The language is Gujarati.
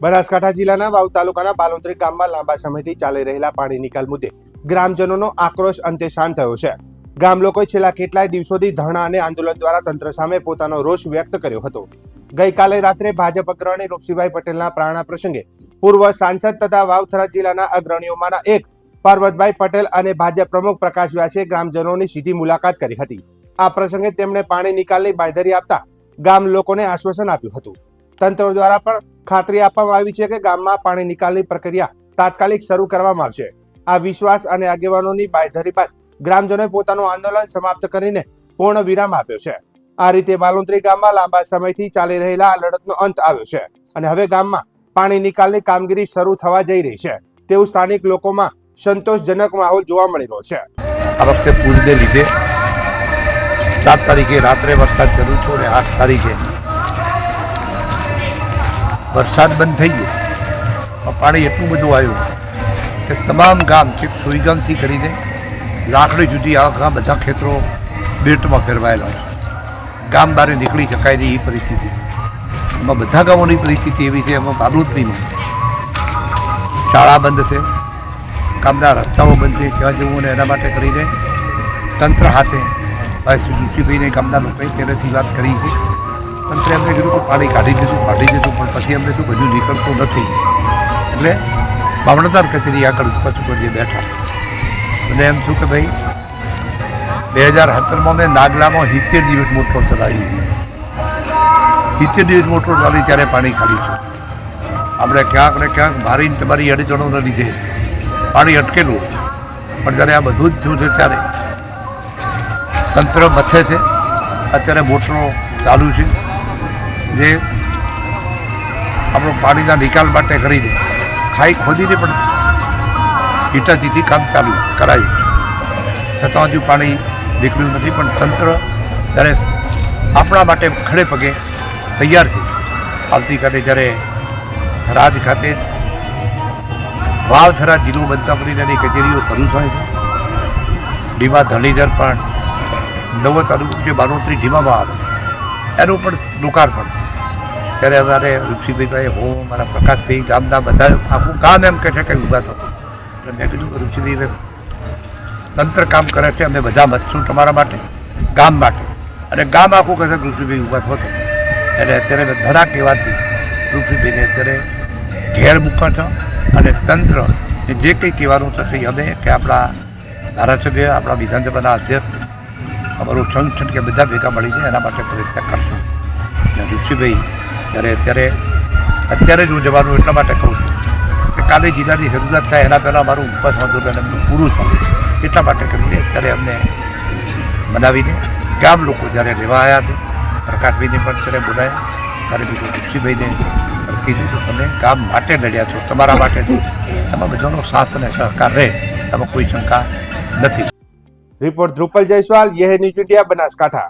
બનાસકાંઠા જિલ્લાના વાવ તાલુકાના બાલોતરી ગામમાં લાંબા સમયથી ચાલી રહેલા પાણી નિકાલ મુદ્દે ગ્રામજનોનો આક્રોશ અંતે શાંત થયો છે. ગામ લોકોએ છેલ્લા કેટલાય દિવસોથી ધરણા અને આંદોલન દ્વારા તંત્ર સામે પોતાનો રોષ વ્યક્ત કર્યો હતો. ગઈકાલે રાત્રે ભાજપ અગ્રણી રૂપસિંહભાઈ પટેલના પ્રારણા પ્રસંગે પૂર્વ સાંસદ તથા વાવથરા જિલ્લાના અગ્રણીઓમાંના એક પાર્વતભાઈ પટેલ અને ભાજપ પ્રમુખ પ્રકાશ વ્યાસે ગ્રામજનોની સીધી મુલાકાત કરી હતી. આ પ્રસંગે તેમણે પાણી નિકાલની બાંયધરી આપતા ગામ લોકોને આશ્વાસન આપ્યું હતું. તંત્ર દ્વારા પણ ખાતરી આપવામાં આવી છે કે ગામમાં પાણી નિકાલની પ્રક્રિયા તાત્કાલિક શરૂ કરવામાં આવશે. આ વિશ્વાસ અને આગેવાનોની બાયધરી બાદ ગ્રામજનોએ પોતાનું આંદોલન સમાપ્ત કરીને પૂર્ણ વિરામ આપ્યો છે. આ રીતે બાલુંત્રી ગામમાં લાંબા સમયથી ચાલી રહેલા આ લડતનો અંત આવ્યો છે અને હવે ગામમાં પાણી નિકાલની કામગીરી શરૂ થવા જઈ રહી છે. તેવું સ્થાનિક લોકોમાં સંતોષજનક માહોલ જોવા મળી રહ્યો છે. આ વખતે પૂરને લીધે સાત તારીખે રાત્રે વરસાદ જરૂર છે અને આઠ તારીખે વરસાદ બંધ થઈ ગયો. પણ એટલું બધું આવ્યું કે તમામ ગામ છેક સુઈગામથી કરીને લાકડી સુધી આખા બધા ખેતરો બેટમાં ફેરવાયેલા છે. ગામ બહાર નીકળી શકાય નહીં એ પરિસ્થિતિ. એમાં બધા ગામોની પરિસ્થિતિ એવી છે, એમાં બાબુત્રીમાં શાળા બંધ છે, ગામના રસ્તાઓ બંધ છે ક્યાં જવું અને એના માટે કરીને તંત્ર હાથે ભાઈ ઋષિભાઈને ગામના લોકોએ પહેલેથી વાત કરી છે. તંત્રે એમને કીધું કે પાણી કાઢી દીધું કાઢી દીધું, પણ પછી એમને તો બધું નીકળતું નથી. એટલે મામલતદાર કચેરી આગળ પછી કરીએ બેઠા. અને એમ થયું કે ભાઈ બે હજાર સત્તરમાં મેં નાગલામાં સિત્તેર દિવસ મોટર ચલાવી સિત્તેર દિવસ મોટર ચાલી ત્યારે પાણી ખાલી છે આપણે ક્યાંક ને ક્યાંક મારી ને તમારી અડચણોને લીધે પાણી અટકેલું. પણ જ્યારે આ બધું જ થયું છે ત્યારે તંત્ર મથે છે. અત્યારે મોટરો ચાલુ છે. જે આપણો પાણીના નિકાલ માટે કરીને ખાઈ ખોદીને પણ હિટાચીથી કામ ચાલુ કરાયું. છતાં હજુ પાણી નીકળ્યું નથી, પણ તંત્ર જ્યારે આપણા માટે ખડે પગે તૈયાર છે. આવતીકાલે જ્યારે થરાદ ખાતે વાવ થરાદ જિલ્લો બનતા કરીને એની કચેરીઓ શરૂ થાય છે. ડીમા ધણીધર પણ નવો તાલુકો જે બારોત્રી ડીમામાં આવે. એનું પણ લોકાર્પણ છે. ત્યારે અમારે ઋષિભાઈભાઈ હું, મારા પ્રકાશભાઈ, ગામના બધા આખું ગામ એમ કહે છે કે ઊભા થતું એટલે મેં કીધું કે ઋષિભાઈ, તંત્ર કામ કરે છે, અમે બધા મતશું તમારા માટે, ગામ માટે. અને ગામ આખું કહે છે ઋષિભાઈ ઊભા થતો એટલે અત્યારે મેં ધરા કહેવાથી ઋષિભાઈને અત્યારે ઘેર મૂકો છો અને તંત્ર જે કંઈ કહેવાનું થશે અમે કે આપણા ધારાસભ્ય, આપણા વિધાનસભાના અધ્યક્ષ અમારું સંગઠન કે બધા ભેગા મળીને એના માટે પ્રયત્ન કરશું. અને ઋષિભાઈ, જ્યારે અત્યારે અત્યારે જ હું જવાનું એટલા માટે કહું છું કે કાલે જિલ્લાની જરૂરિયાત થાય, એના પહેલાં અમારું ઉપવાસ આંદોલન એમનું પૂરું થાય, એટલા માટે કરીને અત્યારે અમને મનાવીને ગામ લોકો જ્યારે રહેવા આવ્યા છે પ્રકાશભાઈને પણ ત્યારે બોલાયા. ત્યારે બીજું ઋષિભાઈને કીધું કે તમે ગામ માટે લડ્યા છો, તમારા માટે. એમાં બધાનો સાથ અને સહકાર રહે, એમાં કોઈ શંકા નથી. રિપોર્ટ ધ્રુપલ જયસ્વાલ યહ ન્યૂઝ મીડિયા બનાસકાંઠા.